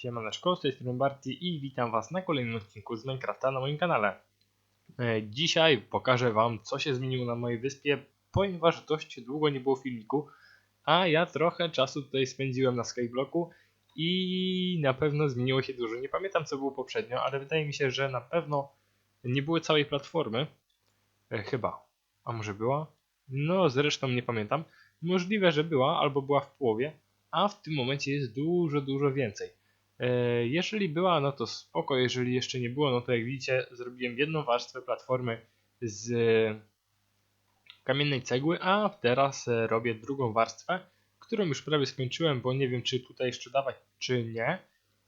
Siemaneczko, z tej strony Barty i witam Was na kolejnym odcinku z Minecrafta na moim kanale. E, Dzisiaj pokażę Wam, co się zmieniło na mojej wyspie, ponieważ dość długo nie było filmiku, a ja trochę czasu tutaj spędziłem na Skyblocku i na pewno zmieniło się dużo. Nie pamiętam, co było poprzednio, ale wydaje mi się, że na pewno nie było całej platformy. E, Chyba. A może była? No, zresztą nie pamiętam. Możliwe, że była, albo była w połowie, a w tym momencie jest dużo, dużo więcej. E, Jeżeli była, no to spoko, jeżeli jeszcze nie było, no to jak widzicie, zrobiłem jedną warstwę platformy z kamiennej cegły, a teraz e, robię drugą warstwę, którą już prawie skończyłem, bo nie wiem, czy tutaj jeszcze dawać, czy nie.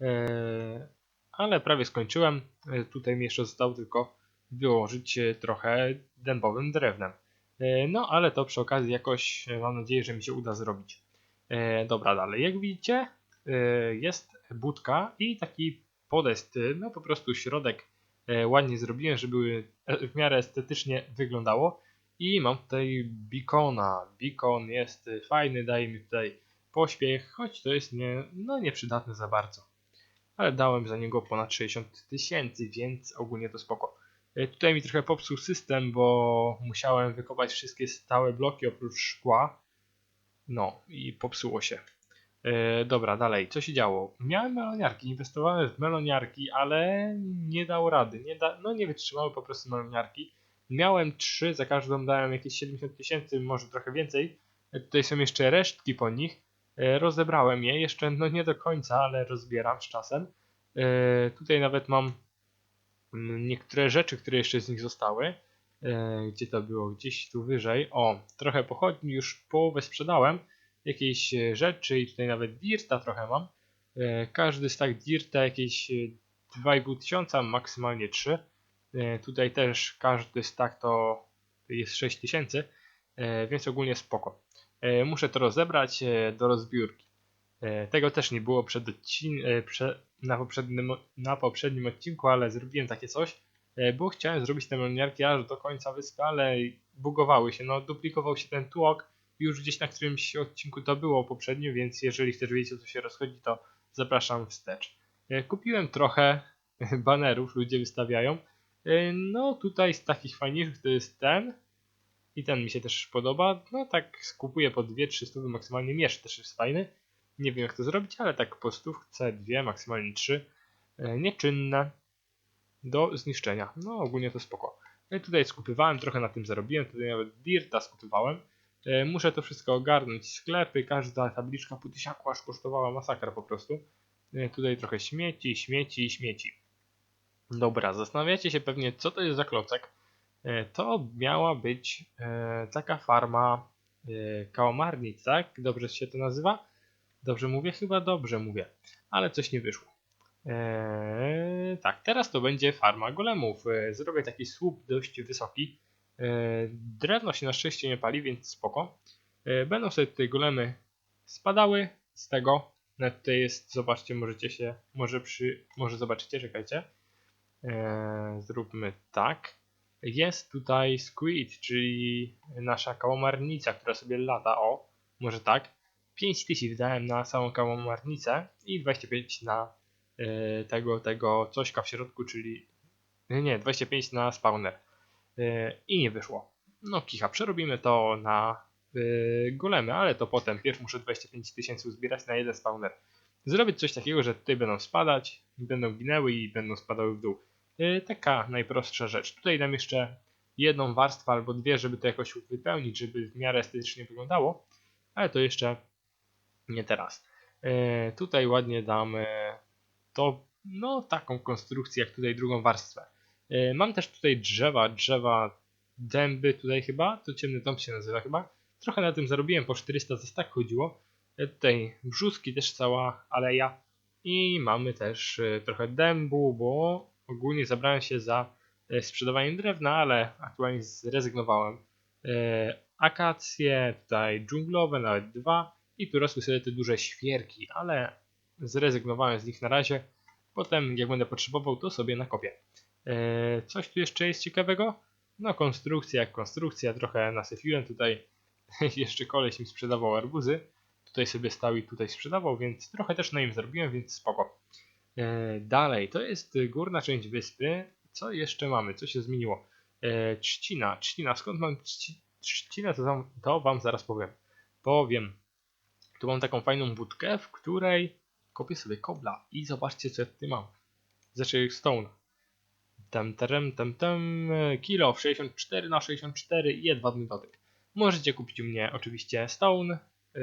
E, Ale prawie skończyłem. E, Tutaj mi jeszcze zostało tylko wyłożyć e, trochę dębowym drewnem. E, No, ale to przy okazji jakoś e, mam nadzieję, że mi się uda zrobić. E, dobra, dalej. Jak widzicie, e, jest budka i taki podest, e, no po prostu środek e, ładnie zrobiłem, żeby w miarę estetycznie wyglądało. I mam tutaj beacona. Beacon jest e, fajny, daje mi tutaj pośpiech, choć to jest nie, no nieprzydatne za bardzo. Ale dałem za niego ponad 60 tysięcy, więc ogólnie to spoko. E, Tutaj mi trochę popsuł system, bo musiałem wykopać wszystkie stałe bloki oprócz szkła. No i popsuło się. E, dobra, dalej, co się działo? Miałem meloniarki, inwestowałem w meloniarki, ale nie dało rady. Nie da, no nie wytrzymały po prostu meloniarki. Miałem trzy, za każdą dałem jakieś 70 tysięcy, może trochę więcej. E, tutaj są jeszcze resztki po nich. E, rozebrałem je, jeszcze no nie do końca, ale rozbieram z czasem. Tutaj nawet mam mm, niektóre rzeczy, które jeszcze z nich zostały. Gdzie to było? Gdzieś tu wyżej. O, trochę pochodni, już połowę sprzedałem. Jakieś e, rzeczy i tutaj nawet dirta trochę mam. E, każdy stack dirta jakieś e, 2,5 tysiąca, maksymalnie 3. E, tutaj też każdy stack to jest 6 tysięcy, e, więc ogólnie spoko. E, muszę to rozebrać e, do rozbiórki. E, tego też nie było przed odcin- e, na, poprzednim, na poprzednim odcinku, ale zrobiłem takie coś, e, bo chciałem zrobić te meloniarki aż do końca wyspy, ale bugowały się, no duplikował się ten tłok, już gdzieś na którymś odcinku to było poprzednio, więc jeżeli chcesz wiedzieć o co się rozchodzi, to zapraszam wstecz. E, Kupiłem trochę banerów, ludzie wystawiają. E, No tutaj z takich fajniejszych to jest ten i ten mi się też podoba. No tak skupuję po 2-3 stówy maksymalnie, miesz też jest fajny. Nie wiem jak to zrobić, ale tak po stówce, dwie, maksymalnie trzy. E, Nieczynne do zniszczenia. No ogólnie to spoko. Tutaj skupywałem, trochę na tym zarobiłem, tutaj nawet dirta skupywałem. E, Muszę to wszystko ogarnąć, sklepy, każda tabliczka po aż kosztowała masakra po prostu. E, Tutaj trochę śmieci, śmieci, śmieci. Dobra, zastanawiacie się pewnie co to jest za klocek. E, To miała być taka farma kałamarnic, tak? Dobrze się to nazywa? Dobrze mówię? Chyba dobrze mówię, ale coś nie wyszło. Eee, tak, teraz to będzie farma golemów. Zrobię taki słup dość wysoki. Eee, drewno się na szczęście nie pali, więc spoko. Eee, będą sobie tutaj golemy spadały z tego. Nawet tutaj jest, zobaczcie, możecie się, może przy, może zobaczycie, czekajcie. Eee, zróbmy tak. Jest tutaj squid, czyli nasza kałamarnica, która sobie lata, o, może tak. 5 tysięcy wydałem na samą kałamarnicę i 25 na e, tego, tego cośka w środku, czyli nie, nie, 25 na spawner E, i nie wyszło. No kicha, przerobimy to na e, golemy, ale to potem. Pierw muszę 25 tysięcy uzbierać na jeden spawner. Zrobić coś takiego, że tutaj będą spadać, będą ginęły i będą spadały w dół. E, Taka najprostsza rzecz. Tutaj dam jeszcze jedną warstwę albo dwie, żeby to jakoś wypełnić, żeby w miarę estetycznie wyglądało, ale to jeszcze nie teraz. Tutaj ładnie dam to, no taką konstrukcję jak tutaj drugą warstwę. E, Mam też tutaj drzewa, drzewa dęby tutaj chyba, to ciemny dom się nazywa chyba. Trochę na tym zarobiłem, po 400 za tak chodziło. E, Tutaj brzuski, też cała aleja. I mamy też e, trochę dębu, bo ogólnie zabrałem się za sprzedawanie drewna, ale aktualnie zrezygnowałem. Akacje, tutaj dżunglowe, nawet dwa. I tu rosły sobie te duże świerki, ale zrezygnowałem z nich na razie. Potem, jak będę potrzebował, to sobie nakopię. Eee, coś tu jeszcze jest ciekawego? No, konstrukcja jak konstrukcja, trochę nasyfiłem tutaj. jeszcze koleś mi sprzedawał arbuzy. Tutaj sobie stał i tutaj sprzedawał, więc trochę też na nim zrobiłem, więc spoko. E, dalej, to jest górna część wyspy. Co jeszcze mamy? Co się zmieniło? E, trzcina. Trzcina. Skąd mam trzci- trzcinę? To, to wam zaraz powiem. Powiem. Tu mam taką fajną budkę, w której kopię sobie kobla. I zobaczcie, co ja tutaj mam. Znaczy stone. Tam, tam, tam, tam. e, Kilo w 64 na 64 i jedwabny dotyk. Możecie kupić u mnie oczywiście stone, e,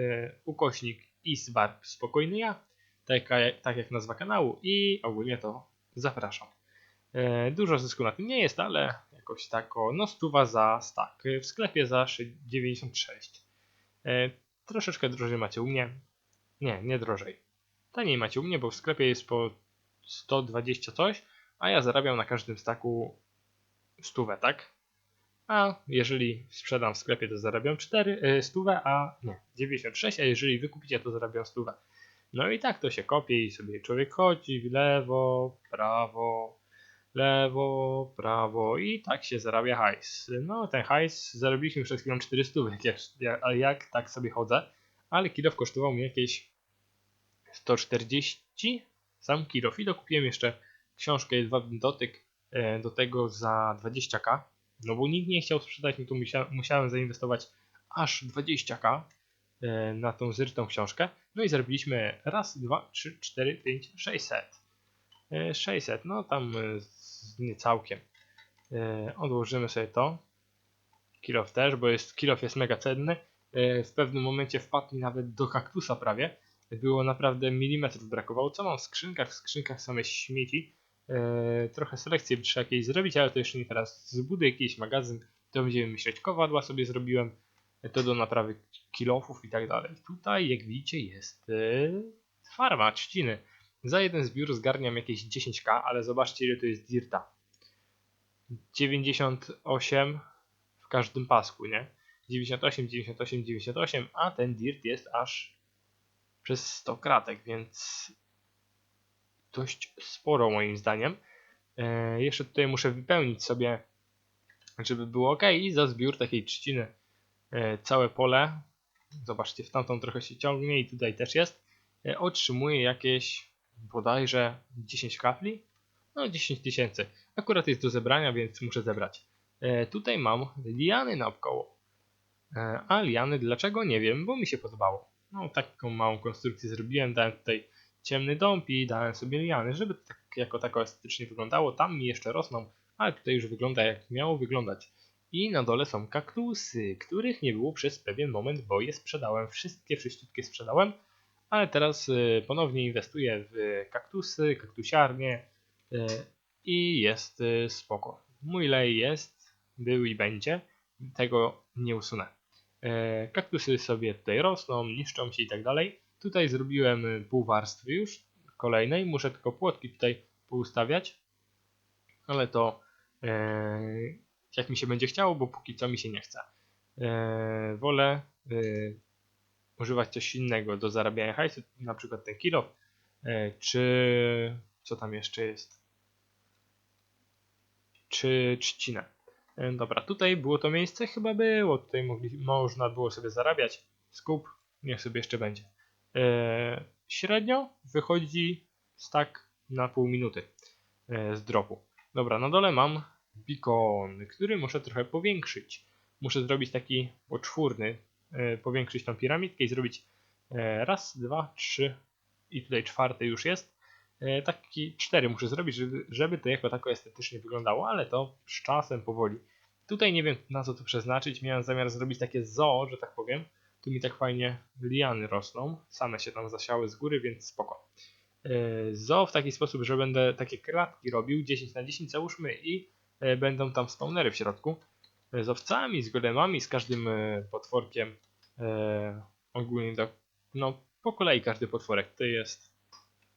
ukośnik iswarp spokojny ja, tak, tak jak nazwa kanału i ogólnie to zapraszam. E, Dużo zysku na tym nie jest, ale jakoś tak o, no stuwa za stack. W sklepie za szy- 96. E, Troszeczkę drożej macie u mnie. Nie, nie drożej. Taniej macie u mnie, bo w sklepie jest po 120 coś, a ja zarabiam na każdym staku stówę, tak? A jeżeli sprzedam w sklepie, to zarabiam 4 y, stówę, a nie, 96, a jeżeli wykupicie, to zarabiam stówę. No i tak to się kopie i sobie człowiek chodzi w lewo, prawo, lewo, prawo i tak się zarabia hajs. No ten hajs zarobiliśmy przed chwilą 400, jak, jak, jak tak sobie chodzę, ale kilof kosztował mi jakieś 140 sam kilof i dokupiłem jeszcze książkę Jedwabny Dotyk e, do tego za 20k, no bo nikt nie chciał sprzedać, no to musia, musiałem zainwestować aż 20k e, na tą zrytą książkę. No i zarobiliśmy raz, dwa, trzy, cztery, pięć, 600. E, 600, no tam z nie całkiem. E, Odłożymy sobie to. Kilof też, bo jest, kilof jest mega cenny. W pewnym momencie wpadł mi nawet do kaktusa prawie. Było naprawdę milimetrów brakowało. Co mam w skrzynkach? W skrzynkach same śmieci. E, trochę selekcji by trzeba jakieś zrobić, ale to jeszcze nie teraz. Zbuduję jakiś magazyn, to będziemy myśleć. Kowadła sobie zrobiłem, e, to do naprawy kilofów i tak dalej. Tutaj, jak widzicie, jest e, farma trzciny. Za jeden zbiór zgarniam jakieś 10k, ale zobaczcie ile to jest dirta. 98 w każdym pasku, nie? 98, 98, 98, a ten dirt jest aż przez 100 kratek, więc dość sporo moim zdaniem. E, jeszcze tutaj muszę wypełnić sobie, żeby było ok i za zbiór takiej trzciny e, całe pole, zobaczcie, w tamtą trochę się ciągnie i tutaj też jest, e, otrzymuję jakieś bodajże 10 kapli, no 10 tysięcy. Akurat jest do zebrania, więc muszę zebrać. Tutaj mam liany naokoło. A liany dlaczego? Nie wiem, bo mi się podobało. No taką małą konstrukcję zrobiłem, dałem tutaj ciemny dąb i dałem sobie liany, żeby tak jako tako estetycznie wyglądało. Tam mi jeszcze rosną, ale tutaj już wygląda jak miało wyglądać. I na dole są kaktusy, których nie było przez pewien moment, bo je sprzedałem. Wszystkie, wszystkie sprzedałem, ale teraz y, ponownie inwestuję w kaktusy, kaktusiarnie y, i jest y, spoko. Mój lej jest, był i będzie, tego nie usunę. Kaktusy sobie tutaj rosną, niszczą się i tak dalej. Tutaj zrobiłem y, pół warstwy już kolejnej. Muszę tylko płotki tutaj poustawiać. Ale to e, jak mi się będzie chciało, bo póki co mi się nie chce. E, wolę e, używać coś innego do zarabiania hajsu, na przykład ten kilo, czy co tam jeszcze jest, czy trzcinę. Dobra, tutaj było to miejsce, chyba było, tutaj mogli, można było sobie zarabiać. Skup, niech sobie jeszcze będzie. E, średnio wychodzi stack na pół minuty e, z dropu. Dobra, na dole mam beacon, który muszę trochę powiększyć. Muszę zrobić taki poczwórny, e, powiększyć tą piramidkę i zrobić raz, dwa, trzy i tutaj czwarty już jest. Taki cztery muszę zrobić, żeby, żeby to jako tako estetycznie wyglądało, ale to z czasem powoli. Tutaj nie wiem na co to przeznaczyć. Miałem zamiar zrobić takie zoo, że tak powiem. Tu mi tak fajnie liany rosną. Same się tam zasiały z góry, więc spoko. E, Zoo w taki sposób, że będę takie kratki robił 10 na 10 załóżmy i e, będą tam spawnery w środku. E, Z owcami, z golemami, z każdym potworkiem. Ogólnie do, no po kolei każdy potworek. To jest.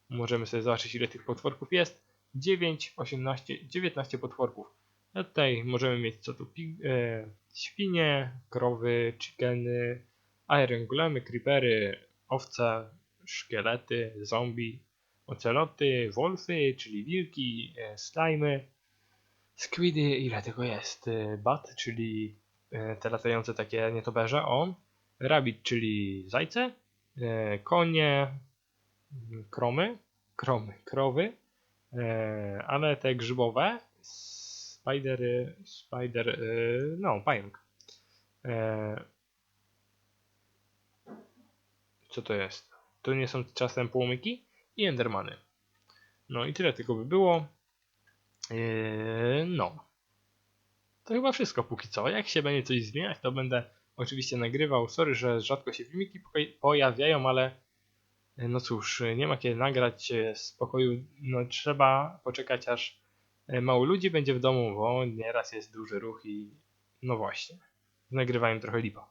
Możemy sobie zobaczyć ile tych potworków jest. 9, 18, 19 potworków. Tutaj możemy mieć co tu świnie, krowy, chickeny, iron golemy, creepery, owce, szkielety, zombie, oceloty, wolfy, czyli wilki, e, slimy, squidy, ile tego jest, e, bat, czyli e, te latające takie nietoperze, o, rabbit, czyli zajce, konie, mm, kromy, kromy, krowy, ale te grzybowe, spidery, spider, no, pająk. E, co to jest? To nie są czasem połomyki i endermany. No i tyle tylko by było. Eee, no. To chyba wszystko póki co. Jak się będzie coś zmieniać, to będę oczywiście nagrywał. Sorry, że rzadko się filmiki pojawiają, ale e, no cóż, nie ma kiedy nagrać e, z pokoju. No trzeba poczekać aż mało ludzi będzie w domu, bo nieraz jest duży ruch i no właśnie. Z nagrywaniem trochę lipa.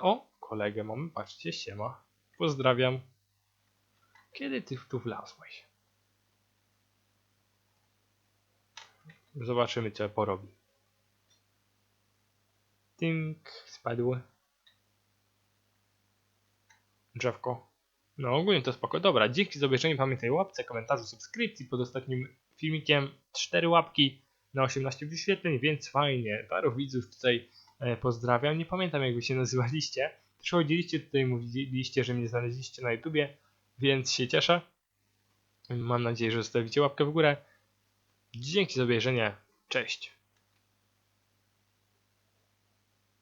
O, kolegę mamy, patrzcie, siema. Pozdrawiam. Kiedy ty tu wlazłeś? Zobaczymy, co porobi. Tink, spadł. Drzewko. No, ogólnie to spoko. Dobra, dzięki za obejrzenie. Pamiętaj łapce, komentarzu, subskrypcji. Pod ostatnim filmikiem 4 łapki na 18 wyświetleń, więc fajnie. Paru widzów tutaj e, pozdrawiam. Nie pamiętam, jak wy się nazywaliście. Przychodziliście tutaj, mówiliście, że mnie znaleźliście na YouTubie, więc się cieszę. Mam nadzieję, że zostawicie łapkę w górę. Dzięki za obejrzenie. Cześć.